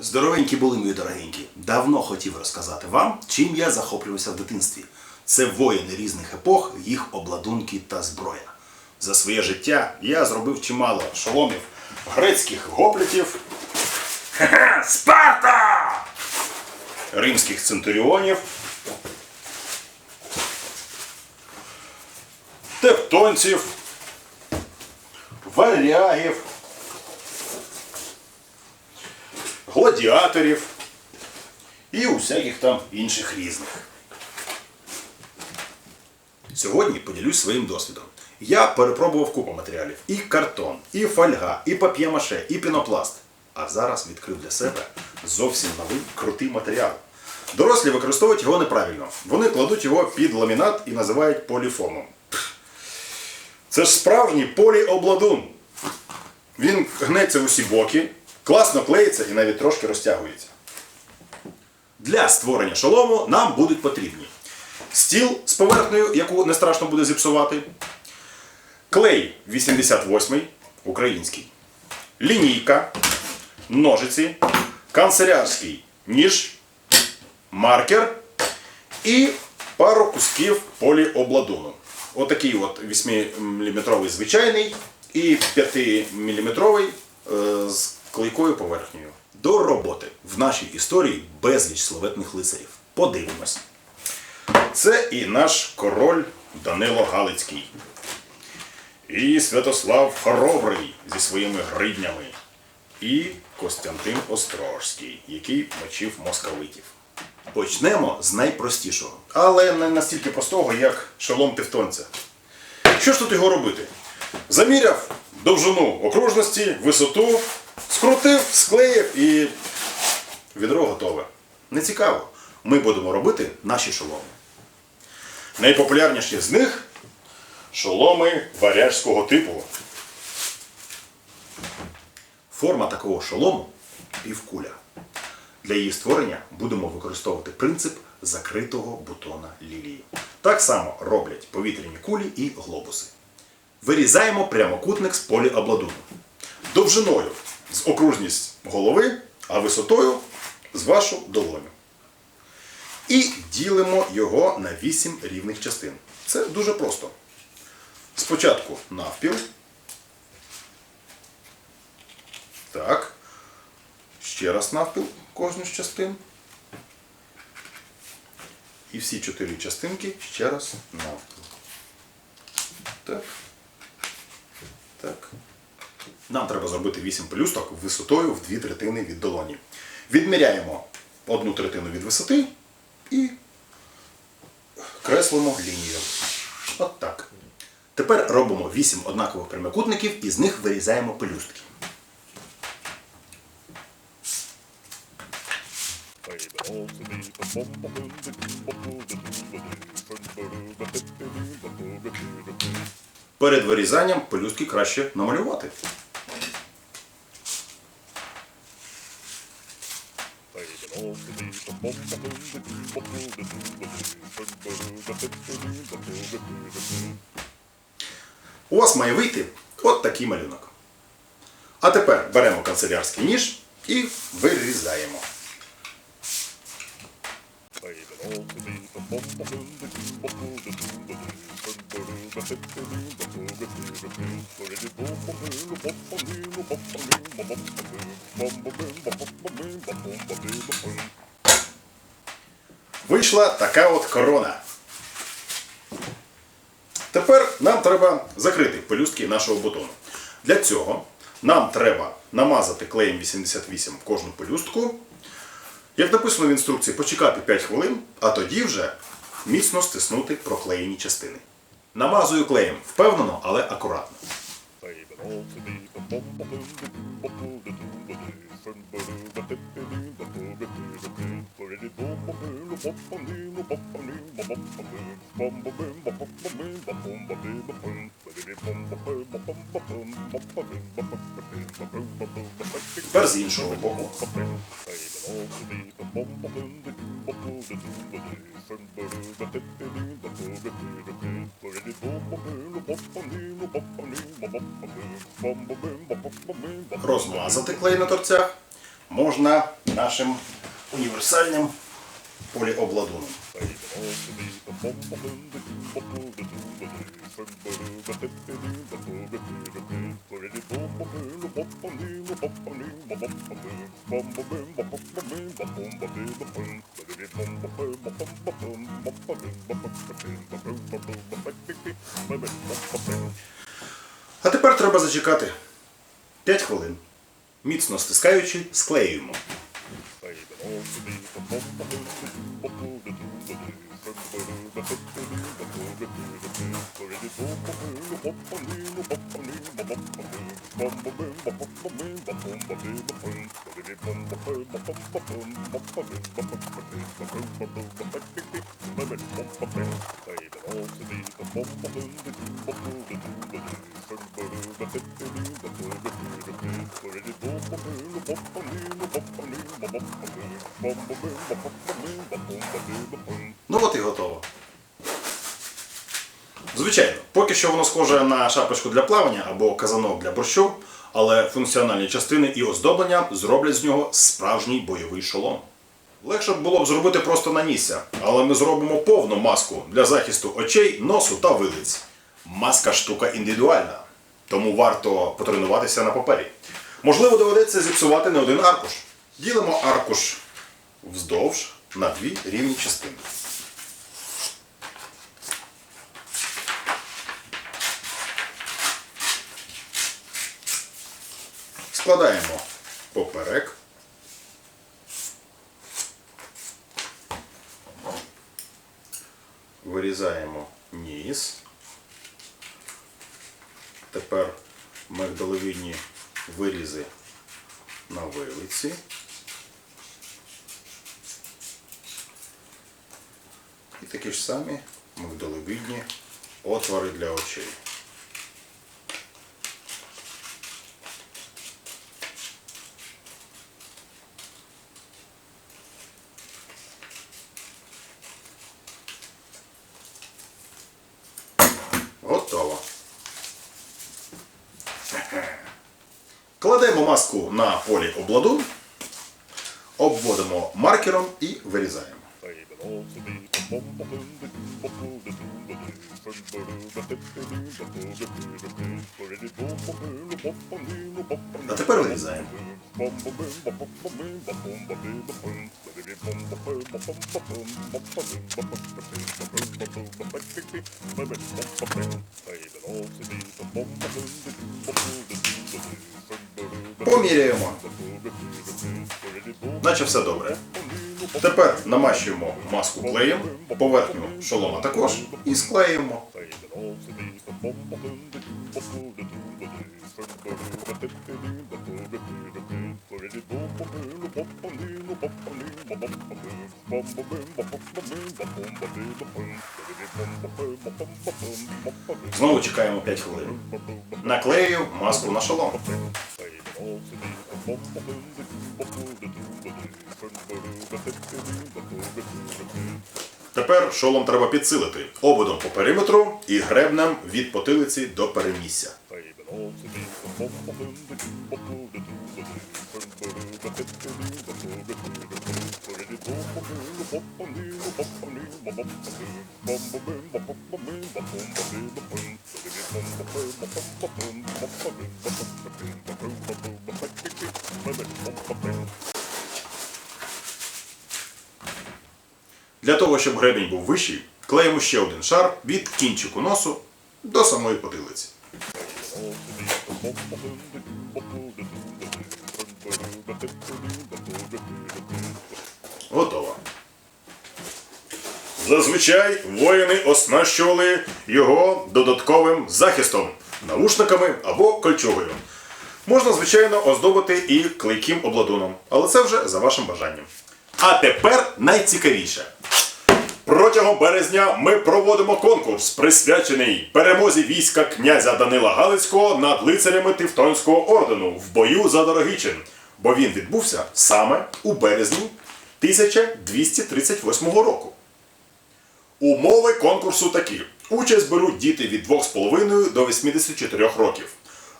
Здоровенькі були мої дорогенькі. Давно хотів розказати вам, чим я захоплювався в дитинстві. Це воїни різних епох, їх обладунки та зброя. За своє життя я зробив чимало шоломів грецьких гоплітів, Спарта! Римських центуріонів, тептонців, варягів, гладіаторів і усяких там інших різних. Сьогодні поділюсь своїм досвідом. Я перепробував купу матеріалів: і картон, і фольга, і пап'є-маше, і пінопласт. А зараз відкрив для себе зовсім новий крутий матеріал. Дорослі використовують його неправильно. Вони кладуть його під ламінат і називають поліфомом. Це ж справжній поліобладун. Він гнеться в усі боки, класно клеїться і навіть трошки розтягується. Для створення шолому нам будуть потрібні стіл з поверхнею, яку не страшно буде зіпсувати, клей 88 український, лінійка, ножиці, канцелярський ніж, маркер і пару кусків поліобладуну. Отакий от 8-мм звичайний і 5-мм з клейкою поверхнею. До роботи в нашій історії безліч славетних лицарів. Подивимось. Це і наш король Данило Галицький. І Святослав Хоробрий зі своїми гриднями. І Костянтин Острожський, який мочив московитів. Почнемо з найпростішого, але не настільки простого, як шолом тевтонця. Що ж тут його робити? Заміряв довжину окружності, висоту, скрутив, склеїв і відро готове. Не цікаво. Ми будемо робити наші шоломи. Найпопулярніші з них шоломи варяжського типу. Форма такого шолому півкуля. Для її створення будемо використовувати принцип закритого бутона лілії. Так само роблять повітряні кулі і глобуси. Вирізаємо прямокутник з поліобладуну. Довжиною з окружність голови, а висотою з вашу долоню. І ділимо його на 8 рівних частин. Це дуже просто. Спочатку навпіл. Так. Ще раз навпіл кожну з частин. І всі чотири частинки ще раз навпіл. Так. Нам треба зробити 8 пелюсток висотою в 2 третини від долоні. Відміряємо одну третину від висоти і креслимо лінію. От так. Тепер робимо 8 однакових прямокутників і з них вирізаємо пелюстки. Перед вирізанням пелюстки краще намалювати. Має вийти от такий малюнок. А тепер беремо канцелярський ніж і вирізаємо. Вийшла така от корона. Тепер нам треба закрити пелюстки нашого бутону. Для цього нам треба намазати клеєм 88 кожну пелюстку. Як написано в інструкції, почекати 5 хвилин, а тоді вже міцно стиснути проклеєні частини. Намазую клеєм впевнено, але акуратно. Тепер з іншого боку. Розмазати клей на торцях. можна нашим універсальним поліобладуном. А тепер треба зачекати 5 хвилин. Міцно стискаючи, склеюємо. Thank you. Ну от і готово. Звичайно, поки що воно схоже на шапочку для плавання або казанок для борщу, але функціональні частини і оздоблення зроблять з нього справжній бойовий шолом. Легше б було б зробити просто на нісся, але ми зробимо повну маску для захисту очей, носу та вилиць. Маска штука індивідуальна, тому варто потренуватися на папері. Можливо, доведеться зіпсувати не один аркуш. Ділимо аркуш вздовж на дві рівні частини. Складаємо поперек. Вирізаємо ніс. Тепер мигдалевидні вирізи на вилиці. І такі ж самі мигдалевидні отвори для очей. Кладемо маску на полі обладун, обводимо маркером і вирізаємо. А тепер вирізаємо. Поміряємо. Наче все добре. Тепер намащуємо маску клеєм, поверхню шолома також і склеюємо. Знову чекаємо 5 хвилин. Наклею маску на шолом. Тепер шолом треба підсилити ободом по периметру і гребнем від потилиці до перемісся. Для того, щоб гребінь був вищий, клеїмо ще один шар від кінчику носу до самої потилиці. Зазвичай воїни оснащували його додатковим захистом, наушниками або кольчугою. Можна, звичайно, оздобити і клейким обладуном, але це вже за вашим бажанням. А тепер найцікавіше. Протягом березня ми проводимо конкурс, присвячений перемозі війська князя Данила Галицького над лицарями Тевтонського ордену в бою за Дорогичин, бо він відбувся саме у березні 1238 року. Умови конкурсу такі: участь беруть діти від 2,5 до 84 років.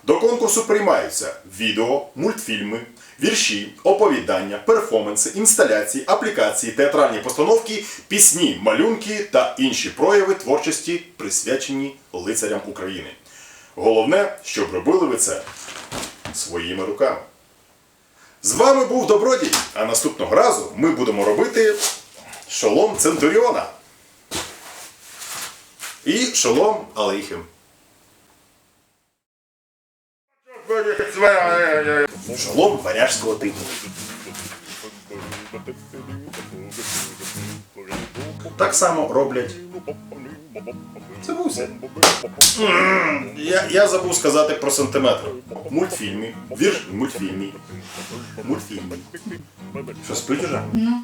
До конкурсу приймаються відео, мультфільми, вірші, оповідання, перформанси, інсталяції, аплікації, театральні постановки, пісні, малюнки та інші прояви творчості, присвячені лицарям України. Головне, щоб робили ви це своїми руками. З вами був Добродій, а наступного разу ми будемо робити шолом Центуріона і шолом Алейхим. Шолом варяжського типу. Так само роблять. Забувся. Я, я забув сказати про сантиметр. Мультфільмі. Вірш мультфільмі. Мультфільмі. Що спить уже? Ну,